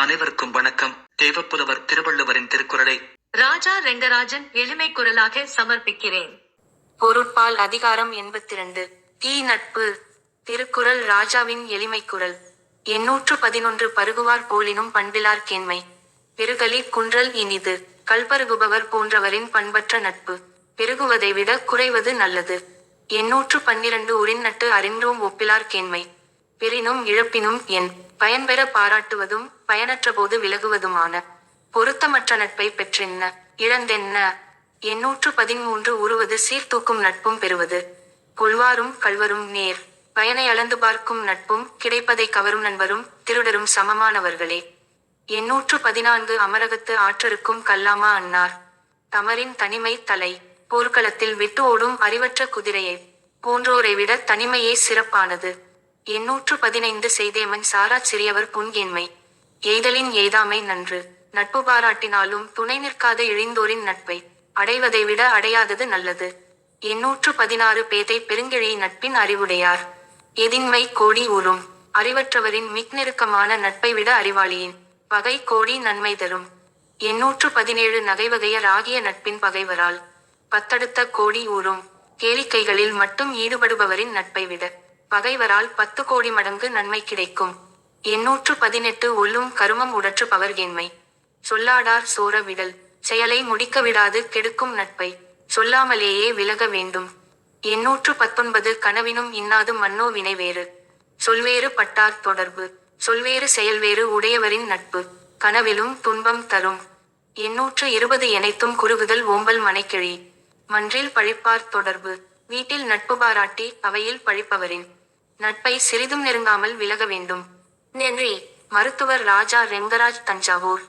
அனைவருக்கும் வணக்கம். தேவப்புலவர் திருவள்ளுவரின் திருக்குறளை ராஜா ரெங்கராஜன் எளிமை குரலாக சமர்ப்பிக்கிறேன். பொருட்பால் அதிகாரம் எண்பத்திரண்டு. தீ நட்பு. திருக்குறள் ராஜாவின் எளிமை குரல். எண்ணூற்று பதினொன்று பருகுவார் போலினும் பண்பிலார் கேண்மை. பெருகலி குன்றல் இனிது. கல்பருகுபவர் போன்றவரின் பண்பற்ற நட்பு. பெருகுவதை விட குறைவது நல்லது. எண்ணூற்று பன்னிரண்டு உரின் நட்டு அறிந்தோம் ஒப்பிலார் கேண்மை. பெரினும் இழப்பினும் என் பயன்பெற பாராட்டுவதும் பயனற்றபோது விலகுவதுமான பொருத்தமற்ற நட்பை பெற்றென்ன? இழந்தென்ன எண்ணூற்று பதிமூன்று உருவது சீர்தூக்கும் நட்பும் பெறுவது. கொள்வாரும் கள்வரும் நேர். பயனை அளந்து பார்க்கும் நட்பும் கிடைப்பதை கவரும் நண்பரும் திருடரும் சமமானவர்களே. எண்ணூற்று பதினான்கு அமரகத்து ஆற்றருக்கும் கல்லாமா அன்னார். தமரின் தனிமை தலை. போர்க்களத்தில் விட்டு ஓடும் அறிவற்ற குதிரையை போன்றோரை விட தனிமையே சிறப்பானது. எண்ணூற்று பதினைந்து செய்தேமன் சாரா சிறியவர் புன்கேண்மை. எய்தலின் எய்தாமை நன்று. நட்பு பாராட்டினாலும் துணை நிற்காத இழிந்தோரின் நட்பை. அடைவதை விட அடையாதது நல்லது. எண்ணூற்று பதினாறு பேதை பெருங்கிழி நட்பின் அறிவுடையார். எதின்மை கோடி உறும் அறிவற்றவரின் மிக் நெருக்கமான நட்பை விட அறிவாளியின். பகை கோடி நன்மை தரும். எண்ணூற்று பதினேழு நகைவகையர் ஆகிய நட்பின் பகைவரால். பத்தடுத்த கோடி ஊறும் கேளிக்கைகளில் மட்டும் ஈடுபடுபவரின் நட்பை விட. பகைவரால் பத்து கோடி மடங்கு நன்மை கிடைக்கும். எண்ணூற்று பதினெட்டு உள்ளும் கருமம் உடற்று பவர்கேண்மை. சொல்லாடார் சோர விடல். செயலை முடிக்க விடாது கெடுக்கும் நட்பை. சொல்லாமலேயே விலக வேண்டும். எண்ணூற்று பத்தொன்பது கனவினும் இன்னாது மன்னோ வினை வேறு. சொல்வேறு பட்டார் தொடர்பு. சொல்வேறு செயல்வேறு உடையவரின் நட்பு. கனவிலும் துன்பம் தரும். எண்ணூற்று இருபது எனைத்தும் குறுகுதல் ஓம்பல் மனைக்கிழி. மன்றில் பழிப்பார் தொடர்பு. வீட்டில் நட்பு பாராட்டி அவையில் பழிப்பவரின். நட்பை சிறிதும் நெருங்காமல் விலக வேண்டும். நன்றி. மருத்துவர் ராஜா ரெங்கராஜ் தஞ்சாவூர்.